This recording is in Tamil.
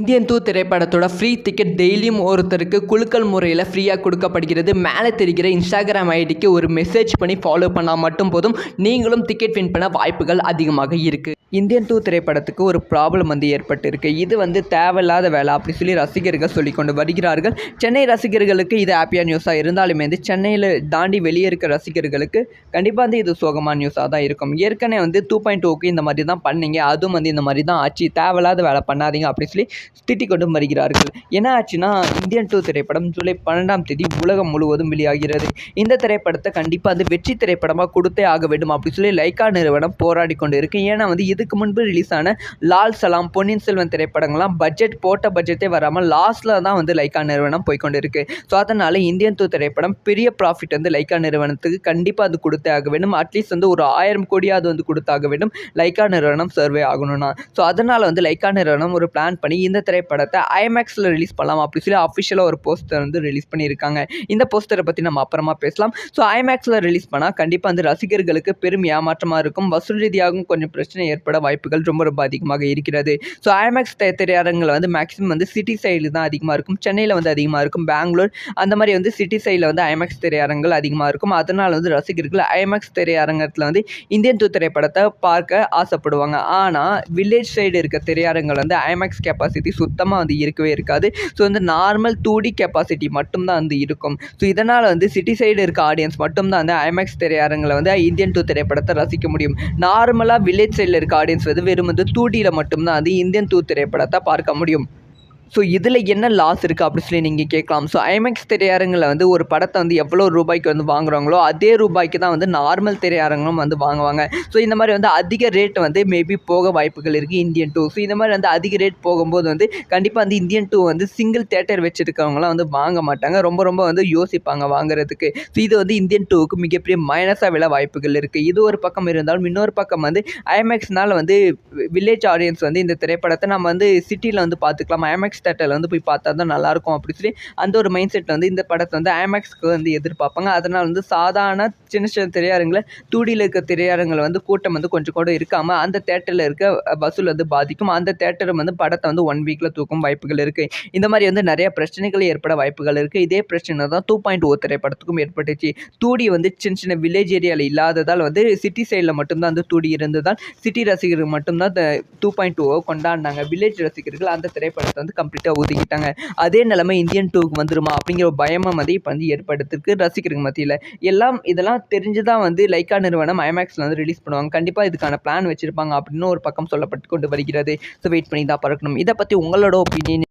இந்தியன் டூ திரைப்படத்தோட ஃப்ரீ டிக்கெட் டெய்லியும் ஒருத்தருக்கு குழுக்கள் முறையில் ஃப்ரீயாக கொடுக்கப்படுகிறது. மேலே தெரிகிற இன்ஸ்டாகிராம் ஐடிக்கு ஒரு மெசேஜ் பண்ணி ஃபாலோ பண்ணால் மட்டும் போதும். நீங்களும் டிக்கெட் வின் பண்ண வாய்ப்புகள் அதிகமாக இருக்குது இந்தியன் டூ திரைப்படத்துக்கு ஒரு ப்ராப்ளம் வந்து ஏற்பட்டிருக்கு. இது வந்து தேவையில்லாத வேலை அப்படி சொல்லி ரசிகர்கள் சொல்லி கொண்டு வருகிறார்கள். சென்னை ரசிகர்களுக்கு இது ஹாப்பியாக நியூஸாக இருந்தாலுமே வந்து சென்னையில் தாண்டி வெளியே இருக்கிற ரசிகர்களுக்கு கண்டிப்பாக வந்து இது சோகமான நியூஸாக தான் இருக்கும். ஏற்கனவே வந்து டூ பாயிண்ட் டூக்கு இந்த மாதிரி தான் பண்ணீங்க. அதுவும் வந்து இந்த மாதிரி தான் ஆச்சு. தேவையில்லாத வேலை பண்ணாதீங்க அப்படின்னு சொல்லி திட்டிக் கொண்டும் வருகிறார்கள். என்ன ஆச்சுன்னா இந்தியன் டூ திரைப்படம் ஜூலை பன்னெண்டாம் தேதி உலகம் முழுவதும் வெளியாகிறது. இந்த திரைப்படத்தை கண்டிப்பாக அது வெற்றி திரைப்படமாக கொடுத்தே ஆக வேண்டும் அப்படின்னு சொல்லி லைக்கா நிறுவனம் போராடி கொண்டு இருக்கு ஏன்னா வந்து இதுக்கு முன்பு ரிலீஸ் ஆன லால் சலாம் பொன்னியின் செல்வன் திரைப்படங்கள்லாம் பட்ஜெட் போட்ட பட்ஜெட்டே வராமல் லாஸ்ட்டில் தான் வந்து லைக்கா நிறுவனம் போய்க்கொண்டு இருக்கு ஸோ அதனால் இந்தியன் டூ திரைப்படம் பெரிய ப்ராஃபிட் வந்து லைக்கா நிறுவனத்துக்கு கண்டிப்பாக அது கொடுத்தே ஆக வேண்டும். அட்லீஸ்ட் வந்து ஒரு ஆயிரம் கோடியாவது வந்து கொடுத்தாக வேண்டும் லைக்கா நிறுவனம் சர்வே ஆகணும்னா. ஸோ அதனால் வந்து லைக்கா நிறுவனம் ஒரு பிளான் பண்ணி இந்த திரைப்படத்தை ஐமேக்ஸில் ரிலீஸ் பண்ணலாம் அப்படி சொல்லி அஃபிஷியலாக ஒரு போஸ்டர் வந்து ரிலீஸ் பண்ணியிருக்காங்க. இந்த போஸ்டரை பற்றி நம்ம அப்புறமா பேசலாம். ஸோ ஐமேக்ஸில் ரிலீஸ் பண்ணால் கண்டிப்பாக வந்து ரசிகர்களுக்கு பெரும் ஏமாற்றமாக இருக்கும். வசூல் ரீதியாகவும் கொஞ்சம் பிரச்சனை ஏற்பட வாய்ப்புகள் ரொம்ப ரொம்ப அதிகமாக இருக்கிறது. ஸோ ஐமேக்ஸ் திரையரங்கில் வந்து மேக்ஸிமம் வந்து சிட்டி சைடில் தான் அதிகமாக இருக்கும். சென்னையில் வந்து அதிகமாக இருக்கும். பெங்களூர் அந்த மாதிரி வந்து சிட்டி சைடில் வந்து ஐமேக்ஸ் திரையரங்குகள் அதிகமாக இருக்கும். அதனால் வந்து ரசிகர்கள் ஐமேக்ஸ் திரையரங்கத்தில் வந்து இந்தியன் டூ திரைப்படத்தை பார்க்க ஆசைப்படுவாங்க. ஆனால் வில்லேஜ் சைடு இருக்க திரையரங்குகள் வந்து ஐமேக்ஸ் கெப்பாசிட்டி சுத்தமாக வந்து இருக்கவே இருக்காது. ஸோ வந்து நார்மல் டூ டி கெப்பாசிட்டி மட்டும்தான் வந்து இருக்கும். ஸோ இதனால் வந்து சிட்டி சைடு இருக்க ஆடியன்ஸ் மட்டும்தான் வந்து ஐமேக்ஸ் திரையரங்கில் வந்து இந்தியன் டூ திரைப்படத்தை ரசிக்க முடியும். நார்மலாக வில்லேஜ் சைடில் இருக்க ஆடியன்ஸ் வந்து வெறும் வந்து டூ டியில் மட்டும்தான் வந்து இந்தியன் டூ திரைப்படத்தை பார்க்க முடியும். ஸோ இதில் என்ன லாஸ் இருக்குது அப்படின்னு சொல்லி நீங்கள் கேட்கலாம். ஸோ ஐமேக்ஸ் திரையரங்கில் வந்து ஒரு படத்தை வந்து எவ்வளோ ரூபாய்க்கு வந்து வாங்குறாங்களோ அதே ரூபாய்க்கு தான் வந்து நார்மல் திரையரங்கும் வந்து வாங்குவாங்க. ஸோ இந்த மாதிரி வந்து அதிக ரேட் வந்து மேபி போக வாய்ப்புகள் இருக்குது இந்தியன் டூ ஸோ இந்த மாதிரி வந்து அதிக ரேட் போகும்போது வந்து கண்டிப்பாக வந்து இந்தியன் டூ வந்து சிங்கிள் தேட்டர் வச்சுருக்கவங்களாம் வந்து வாங்க மாட்டாங்க. ரொம்ப ரொம்ப வந்து யோசிப்பாங்க வாங்குறதுக்கு. ஸோ இது வந்து இந்தியன் டூவுக்கு மிகப்பெரிய மைனஸாக விழ வாய்ப்புகள் இருக்குது இது ஒரு பக்கம் இருந்தாலும் இன்னொரு பக்கம் வந்து ஐமேக்ஸ்னால் வந்து வில்லேஜ் ஆடியன்ஸ் வந்து இந்த திரைப்படத்தை நம்ம வந்து சிட்டியில் வந்து பார்த்துக்கலாம். ஐமேக்ஸ் தேட்டரில் வந்து போய் பார்த்தா தான் நல்லாயிருக்கும் அப்படி சொல்லி அந்த ஒரு மைண்ட் செட்டில் வந்து இந்த படத்தை வந்து ஐமேக்ஸ்க்கு வந்து எதிர்பார்ப்பாங்க. அதனால் வந்து சாதாரண சின்ன சின்ன திரையரங்கில் தூடியில் இருக்க திரையரங்கில் வந்து கூட்டம் வந்து கொஞ்சம் கூட இருக்காமல் அந்த தேட்டரில் இருக்க வசூல் வந்து பாதிக்கும். அந்த தேட்டர் வந்து படத்தை வந்து ஒன் வீக்கில் தூக்கும் வாய்ப்புகள் இருக்குது இந்த மாதிரி வந்து நிறைய பிரச்சனைகள் ஏற்பட வாய்ப்புகள் இருக்குது இதே பிரச்சனை தான் டூ பாயிண்ட் ஓ திரைப்படத்துக்கும் ஏற்பட்டுச்சு. தூடி வந்து சின்ன சின்ன வில்லேஜ் ஏரியாவில் இல்லாததால் வந்து சிட்டி சைடில் மட்டும்தான் வந்து தூடி இருந்ததால் சிட்டி ரசிகர்கள் மட்டும்தான் டூ பாயிண்ட் டூவை கொண்டாடினாங்க. வில்லேஜ் ரசிகர்கள் அந்த திரைப்படத்தை வந்து கம்ப்ளீட்டாக ஒதுக்கிட்டாங்க. அதே நிலைமை இந்தியன் டூக்கு வந்துருமா? அப்படிங்கிற ஒரு பயமாக வந்து இப்போ வந்து ஏற்படுத்திருக்கு. ரசிக்கிறதுக்கு மத்தியில். எல்லாம் இதெல்லாம் தெரிஞ்சு தான் வந்து லைக்கா நிறுவனம் ஐமேக்ஸில் வந்து ரிலீஸ் பண்ணுவாங்க. கண்டிப்பாக இதுக்கான பிளான் வச்சுருப்பாங்க அப்படின்னு ஒரு பக்கம் சொல்லப்பட்டு கொண்டு வருகிறது. ஸோ வெயிட் பண்ணி தான் பறக்கணும். இதை பற்றி உங்களோட ஒப்பீனியன்